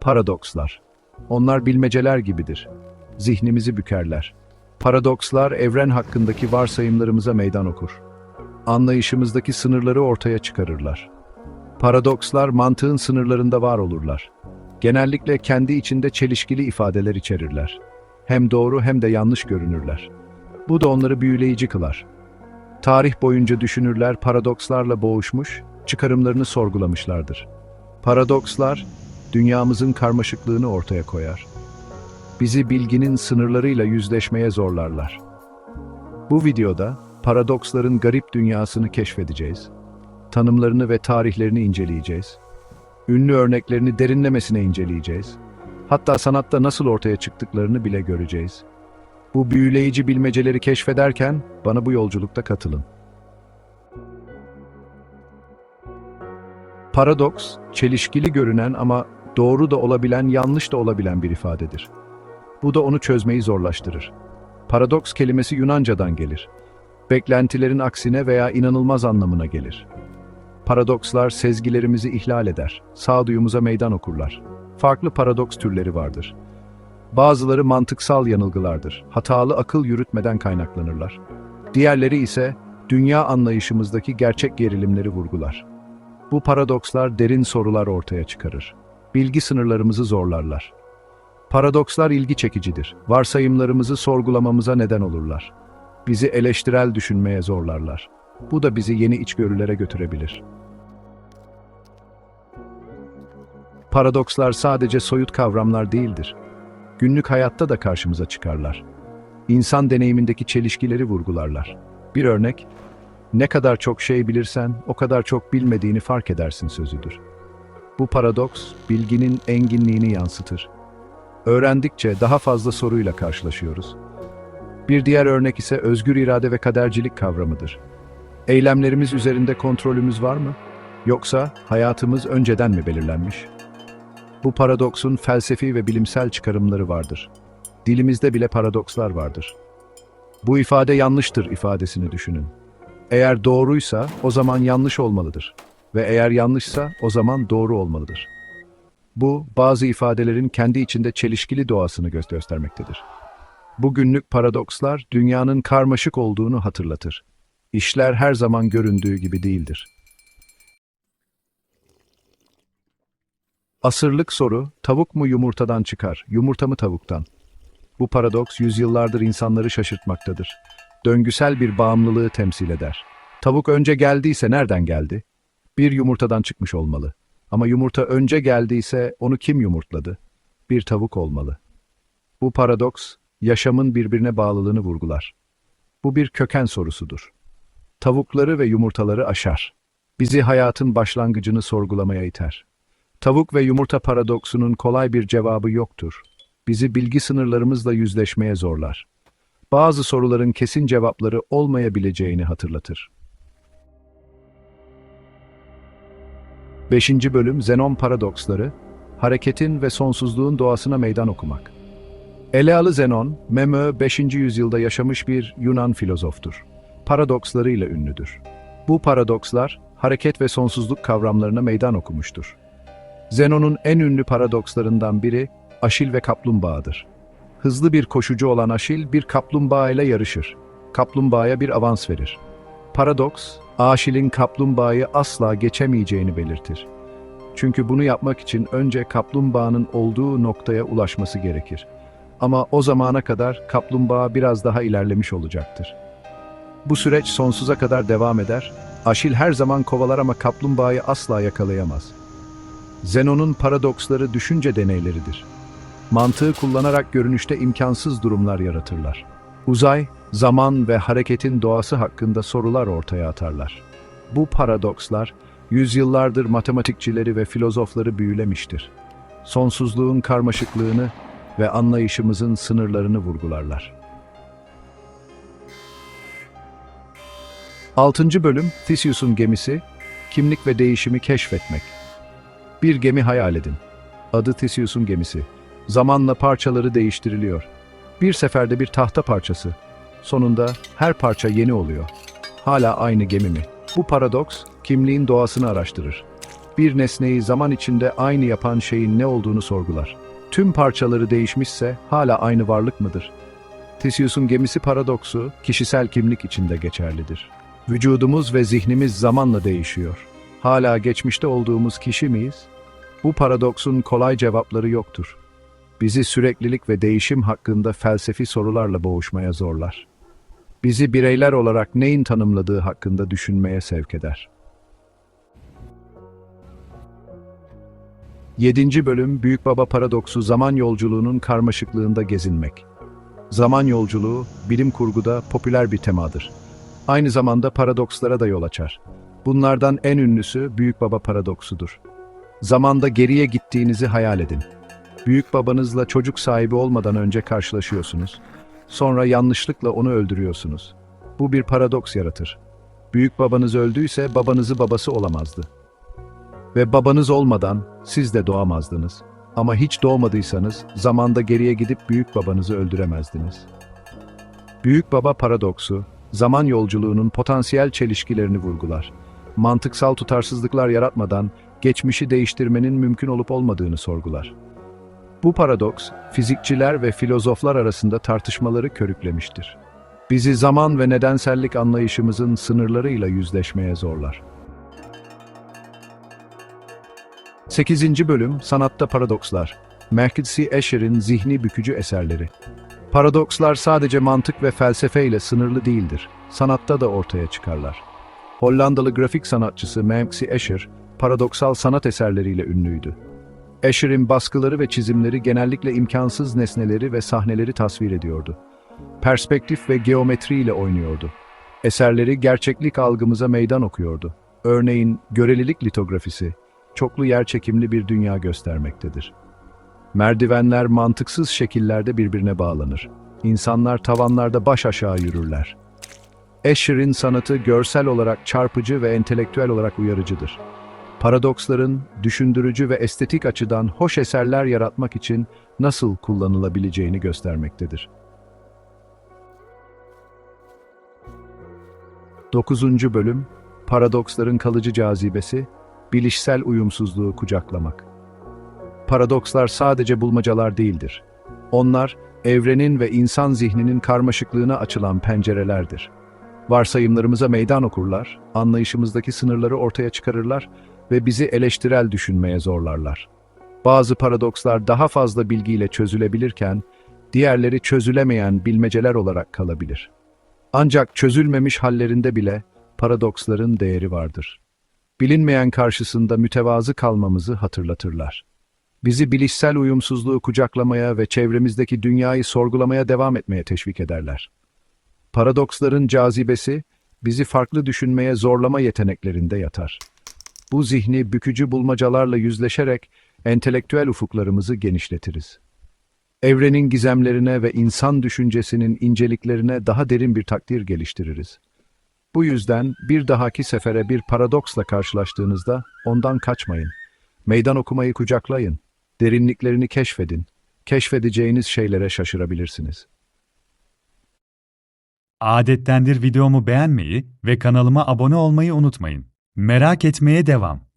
Paradokslar. Onlar bilmeceler gibidir. Zihnimizi bükerler. Paradokslar evren hakkındaki varsayımlarımıza meydan okur. Anlayışımızdaki sınırları ortaya çıkarırlar. Paradokslar mantığın sınırlarında var olurlar. Genellikle kendi içinde çelişkili ifadeler içerirler. Hem doğru hem de yanlış görünürler. Bu da onları büyüleyici kılar. Tarih boyunca düşünürler paradokslarla boğuşmuş, çıkarımlarını sorgulamışlardır. Paradokslar, dünyamızın karmaşıklığını ortaya koyar. Bizi bilginin sınırlarıyla yüzleşmeye zorlarlar. Bu videoda paradoksların garip dünyasını keşfedeceğiz. Tanımlarını ve tarihlerini inceleyeceğiz. Ünlü örneklerini derinlemesine inceleyeceğiz. Hatta sanatta nasıl ortaya çıktıklarını bile göreceğiz. Bu büyüleyici bilmeceleri keşfederken bana bu yolculukta katılın. Paradoks, çelişkili görünen ama doğru da olabilen, yanlış da olabilen bir ifadedir. Bu da onu çözmeyi zorlaştırır. Paradoks kelimesi Yunanca'dan gelir. Beklentilerin aksine veya inanılmaz anlamına gelir. Paradokslar sezgilerimizi ihlal eder, sağduyumuza meydan okurlar. Farklı paradoks türleri vardır. Bazıları mantıksal yanılgılardır, hatalı akıl yürütmeden kaynaklanırlar. Diğerleri ise dünya anlayışımızdaki gerçek gerilimleri vurgular. Bu paradokslar derin sorular ortaya çıkarır. Bilgi sınırlarımızı zorlarlar. Paradokslar ilgi çekicidir. Varsayımlarımızı sorgulamamıza neden olurlar. Bizi eleştirel düşünmeye zorlarlar. Bu da bizi yeni içgörülere götürebilir. Paradokslar sadece soyut kavramlar değildir. Günlük hayatta da karşımıza çıkarlar. İnsan deneyimindeki çelişkileri vurgularlar. Bir örnek, ne kadar çok şey bilirsen o kadar çok bilmediğini fark edersin sözüdür. Bu paradoks, bilginin enginliğini yansıtır. Öğrendikçe daha fazla soruyla karşılaşıyoruz. Bir diğer örnek ise özgür irade ve kadercilik kavramıdır. Eylemlerimiz üzerinde kontrolümüz var mı? Yoksa hayatımız önceden mi belirlenmiş? Bu paradoksun felsefi ve bilimsel çıkarımları vardır. Dilimizde bile paradokslar vardır. Bu ifade yanlıştır ifadesini düşünün. Eğer doğruysa o zaman yanlış olmalıdır ve eğer yanlışsa o zaman doğru olmalıdır. Bu bazı ifadelerin kendi içinde çelişkili doğasını gö- göstermektedir. Bu günlük paradokslar dünyanın karmaşık olduğunu hatırlatır. İşler her zaman göründüğü gibi değildir. Asırlık soru, tavuk mu yumurtadan çıkar, yumurta mı tavuktan? Bu paradoks yüzyıllardır insanları şaşırtmaktadır. Döngüsel bir bağımlılığı temsil eder. Tavuk önce geldiyse nereden geldi? Bir yumurtadan çıkmış olmalı. Ama yumurta önce geldiyse onu kim yumurtladı? Bir tavuk olmalı. Bu paradoks, yaşamın birbirine bağlılığını vurgular. Bu bir köken sorusudur. Tavukları ve yumurtaları aşar. Bizi hayatın başlangıcını sorgulamaya iter. Tavuk ve yumurta paradoksunun kolay bir cevabı yoktur. Bizi bilgi sınırlarımızla yüzleşmeye zorlar. Bazı soruların kesin cevapları olmayabileceğini hatırlatır. 5. bölüm Zenon paradoksları, hareketin ve sonsuzluğun doğasına meydan okumak. Elealı Zenon, Memö 5. yüzyılda yaşamış bir Yunan filozoftur. Paradokslarıyla ünlüdür. Bu paradokslar, hareket ve sonsuzluk kavramlarına meydan okumuştur. Zenon'un en ünlü paradokslarından biri Aşil ve kaplumbağadır. Hızlı bir koşucu olan Aşil bir kaplumbağa ile yarışır. Kaplumbağaya bir avans verir. Paradoks, Aşil'in kaplumbağayı asla geçemeyeceğini belirtir. Çünkü bunu yapmak için önce kaplumbağanın olduğu noktaya ulaşması gerekir. Ama o zamana kadar kaplumbağa biraz daha ilerlemiş olacaktır. Bu süreç sonsuza kadar devam eder. Aşil her zaman kovalar ama kaplumbağayı asla yakalayamaz. Zenon'un paradoksları düşünce deneyleridir. Mantığı kullanarak görünüşte imkansız durumlar yaratırlar. Uzay, zaman ve hareketin doğası hakkında sorular ortaya atarlar. Bu paradokslar, yüzyıllardır matematikçileri ve filozofları büyülemiştir. Sonsuzluğun karmaşıklığını ve anlayışımızın sınırlarını vurgularlar. 6. bölüm Theseus'un gemisi, kimlik ve değişimi keşfetmek. Bir gemi hayal edin. Adı Theseus'un gemisi. Zamanla parçaları değiştiriliyor. Bir seferde bir tahta parçası. Sonunda her parça yeni oluyor. Hala aynı gemi mi? Bu paradoks, kimliğin doğasını araştırır. bir nesneyi zaman içinde aynı yapan şeyin ne olduğunu sorgular. Tüm parçaları değişmişse hala aynı varlık mıdır? Theseus'un gemisi paradoksu kişisel kimlik içinde geçerlidir. Vücudumuz ve zihnimiz zamanla değişiyor. Hala geçmişte olduğumuz kişi miyiz? Bu paradoksun kolay cevapları yoktur. Bizi süreklilik ve değişim hakkında felsefi sorularla boğuşmaya zorlar. Bizi bireyler olarak neyin tanımladığı hakkında düşünmeye sevk eder. 7. bölüm Büyük Baba Paradoksu zaman yolculuğunun karmaşıklığında gezinmek. Zaman yolculuğu bilim kurguda popüler bir temadır. Aynı zamanda paradokslara da yol açar. Bunlardan en ünlüsü Büyük Baba Paradoksudur. Zamanda geriye gittiğinizi hayal edin. Büyük babanızla çocuk sahibi olmadan önce karşılaşıyorsunuz. Sonra yanlışlıkla onu öldürüyorsunuz. Bu bir paradoks yaratır. Büyük babanız öldüyse babanızı babası olamazdı. Ve babanız olmadan siz de doğamazdınız. Ama hiç doğmadıysanız zamanda geriye gidip büyük babanızı öldüremezdiniz. Büyük baba paradoksu, zaman yolculuğunun potansiyel çelişkilerini vurgular. Mantıksal tutarsızlıklar yaratmadan geçmişi değiştirmenin mümkün olup olmadığını sorgular. Bu paradoks, fizikçiler ve filozoflar arasında tartışmaları körüklemiştir. Bizi zaman ve nedensellik anlayışımızın sınırlarıyla yüzleşmeye zorlar. 8. Bölüm Sanatta Paradokslar Merkitsi Escher'in zihni bükücü eserleri. Paradokslar sadece mantık ve felsefe ile sınırlı değildir. Sanatta da ortaya çıkarlar. Hollandalı grafik sanatçısı Merkitsi Escher, paradoksal sanat eserleriyle ünlüydü. Escher'in baskıları ve çizimleri genellikle imkansız nesneleri ve sahneleri tasvir ediyordu. Perspektif ve geometri ile oynuyordu. Eserleri gerçeklik algımıza meydan okuyordu. Örneğin görelilik litografisi, çoklu yerçekimli bir dünya göstermektedir. Merdivenler mantıksız şekillerde birbirine bağlanır. İnsanlar tavanlarda baş aşağı yürürler. Escher'in sanatı görsel olarak çarpıcı ve entelektüel olarak uyarıcıdır. Paradoksların düşündürücü ve estetik açıdan hoş eserler yaratmak için nasıl kullanılabileceğini göstermektedir. 9. Bölüm Paradoksların kalıcı cazibesi, bilişsel uyumsuzluğu kucaklamak. Paradokslar sadece bulmacalar değildir. Onlar, evrenin ve insan zihninin karmaşıklığına açılan pencerelerdir. Varsayımlarımıza meydan okurlar, anlayışımızdaki sınırları ortaya çıkarırlar ve bizi eleştirel düşünmeye zorlarlar. Bazı paradokslar daha fazla bilgiyle çözülebilirken, diğerleri çözülemeyen bilmeceler olarak kalabilir. Ancak çözülmemiş hallerinde bile paradoksların değeri vardır. Bilinmeyen karşısında mütevazı kalmamızı hatırlatırlar. Bizi bilişsel uyumsuzluğu kucaklamaya ve çevremizdeki dünyayı sorgulamaya devam etmeye teşvik ederler. Paradoksların cazibesi, bizi farklı düşünmeye zorlama yeteneklerinde yatar. Bu zihni bükücü bulmacalarla yüzleşerek entelektüel ufuklarımızı genişletiriz. Evrenin gizemlerine ve insan düşüncesinin inceliklerine daha derin bir takdir geliştiririz. Bu yüzden bir dahaki sefere bir paradoksla karşılaştığınızda ondan kaçmayın. Meydan okumayı kucaklayın. Derinliklerini keşfedin. Keşfedeceğiniz şeylere şaşırabilirsiniz. Adettendir videomu beğenmeyi ve kanalıma abone olmayı unutmayın. Merak etmeye devam.